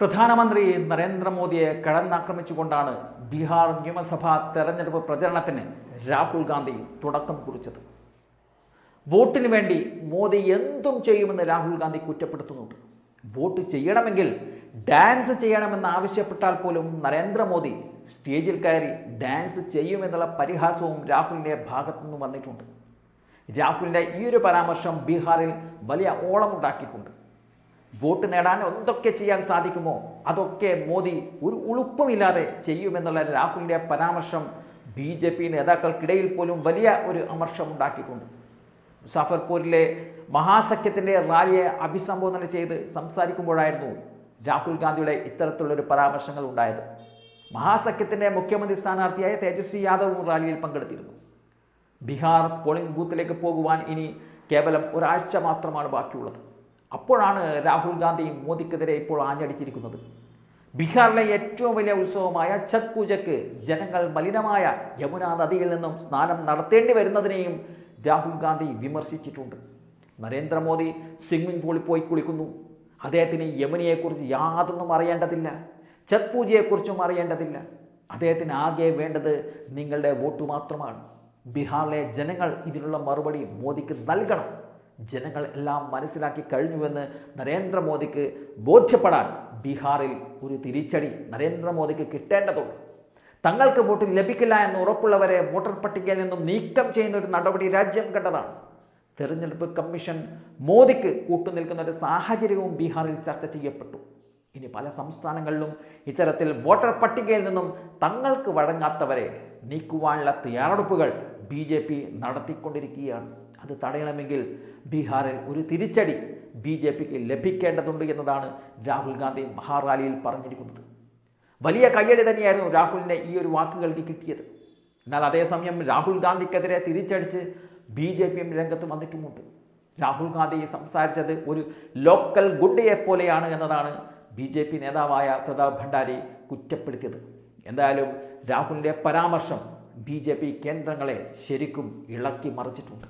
പ്രധാനമന്ത്രി നരേന്ദ്രമോദിയെ കടന്നാക്രമിച്ചുകൊണ്ടാണ് ബീഹാർ നിയമസഭാ തെരഞ്ഞെടുപ്പ് പ്രചരണത്തിന് രാഹുൽ ഗാന്ധി തുടക്കം കുറിച്ചത്. വോട്ടിന് വേണ്ടി മോദി എന്തും ചെയ്യുമെന്ന് രാഹുൽ ഗാന്ധി കുറ്റപ്പെടുത്തുന്നുണ്ട്. വോട്ട് ചെയ്യണമെങ്കിൽ ഡാൻസ് ചെയ്യണമെന്ന് ആവശ്യപ്പെട്ടാൽ പോലും നരേന്ദ്രമോദി സ്റ്റേജിൽ കയറി ഡാൻസ് ചെയ്യുമെന്നുള്ള പരിഹാസവും രാഹുലിന്റെ ഭാഗത്തുനിന്ന് വന്നിട്ടുണ്ട്. രാഹുലിന്റെ ഈ ഒരു പരാമർശം ബീഹാറിൽ വലിയ ഓളമുണ്ടാക്കിയിട്ടുണ്ട്. വോട്ട് നേടാൻ എന്തൊക്കെ ചെയ്യാൻ സാധിക്കുമോ അതൊക്കെ മോദി ഒരു ഉളുപ്പമില്ലാതെ ചെയ്യുമെന്നുള്ള രാഹുലിന്റെ പരാമർശം ബി ജെ പി നേതാക്കൾക്കിടയിൽ പോലും വലിയ ഒരു അമർഷം ഉണ്ടാക്കിയിട്ടുണ്ട് മുസാഫർപൂരിലെ മഹാസഖ്യത്തിന്റെ റാലിയെ അഭിസംബോധന ചെയ്ത് സംസാരിക്കുമ്പോഴായിരുന്നു രാഹുൽ ഗാന്ധിയുടെ ഇത്തരത്തിലുള്ളൊരു പരാമർശങ്ങൾ ഉണ്ടായത്. മഹാസഖ്യത്തിന്റെ മുഖ്യമന്ത്രി സ്ഥാനാർത്ഥിയായ തേജസ്വി യാദവും റാലിയിൽ പങ്കെടുത്തിരുന്നു. ബീഹാർ പോളിംഗ് ബൂത്തിലേക്ക് പോകുവാൻ ഇനി കേവലം ഒരാഴ്ച മാത്രമാണ് ബാക്കിയുള്ളത്. അപ്പോഴാണ് രാഹുൽ ഗാന്ധി മോദിക്കെതിരെ ഇപ്പോൾ ആഞ്ഞടിച്ചിരിക്കുന്നത്. ബീഹാറിലെ ഏറ്റവും വലിയ ഉത്സവമായ ഛത് പൂജയ്ക്ക് ജനങ്ങൾ മലിനമായ യമുന നദിയിൽ നിന്നും സ്നാനം നടത്തേണ്ടി വരുന്നതിനെയും രാഹുൽ ഗാന്ധി വിമർശിച്ചിട്ടുണ്ട്. നരേന്ദ്രമോദി സ്വിമ്മിംഗ് പൂളിൽ പോയി കുളിക്കുന്നു. അദ്ദേഹത്തിന് യമുനയെക്കുറിച്ച് യാതൊന്നും അറിയേണ്ടതില്ല. ഛത് പൂജയെക്കുറിച്ചും അറിയേണ്ടതില്ല. അദ്ദേഹത്തിന് ആകെ വേണ്ടത് നിങ്ങളുടെ വോട്ട് മാത്രമാണ്. ബീഹാറിലെ ജനങ്ങൾ ഇതിനുള്ള മറുപടി മോദിക്ക് നൽകണം. ജനങ്ങൾ എല്ലാം മനസ്സിലാക്കി കഴിഞ്ഞുവെന്ന് നരേന്ദ്രമോദിക്ക് ബോധ്യപ്പെടാൻ ബീഹാറിൽ ഒരു തിരിച്ചടി നരേന്ദ്രമോദിക്ക് കിട്ടേണ്ടതുണ്ട്. തങ്ങൾക്ക് വോട്ട് ലഭിക്കില്ല എന്ന് ഉറപ്പുള്ളവരെ വോട്ടർ പട്ടികയിൽ നിന്നും നീക്കം ചെയ്യുന്ന ഒരു നടപടി രാജ്യം കണ്ടതാണ്. തെരഞ്ഞെടുപ്പ് കമ്മീഷൻ മോദിക്ക് കൂട്ടുനിൽക്കുന്ന ഒരു സാഹചര്യവും ബീഹാറിൽ ചർച്ച ചെയ്യപ്പെട്ടു. ഇനി പല സംസ്ഥാനങ്ങളിലും ഇത്തരത്തിൽ വോട്ടർ പട്ടികയിൽ നിന്നും തങ്ങൾക്ക് വഴങ്ങാത്തവരെ നീക്കുവാനുള്ള തയ്യാറെടുപ്പുകൾ ബി ജെ പി നടത്തിക്കൊണ്ടിരിക്കുകയാണ്. അത് തടയണമെങ്കിൽ ബീഹാറിൽ ഒരു തിരിച്ചടി ബി ജെ പിക്ക് ലഭിക്കേണ്ടതുണ്ട് എന്നതാണ് രാഹുൽ ഗാന്ധി മഹാറാലിയിൽ പറഞ്ഞിരിക്കുന്നത്. വലിയ കയ്യടി തന്നെയായിരുന്നു രാഹുലിനെ ഈ ഒരു വാക്കുകൾക്ക് കിട്ടിയത്. എന്നാൽ അതേസമയം രാഹുൽ ഗാന്ധിക്കെതിരെ തിരിച്ചടിച്ച് ബി ജെ പിയും രംഗത്ത് വന്നിട്ടുമുണ്ട്. രാഹുൽ ഗാന്ധി സംസാരിച്ചത് ഒരു ലോക്കൽ ഗുണ്ടയെ പോലെയാണ് എന്നതാണ് ബി ജെ പി നേതാവായ പ്രതാപ് ഭണ്ഡാരി കുറ്റപ്പെടുത്തിയത്. എന്തായാലും രാഹുലിന്റെ പരാമർശം ബി ജെ പി കേന്ദ്രങ്ങളെ ശരിക്കും ഇളക്കി മറിച്ചിട്ടുണ്ട്.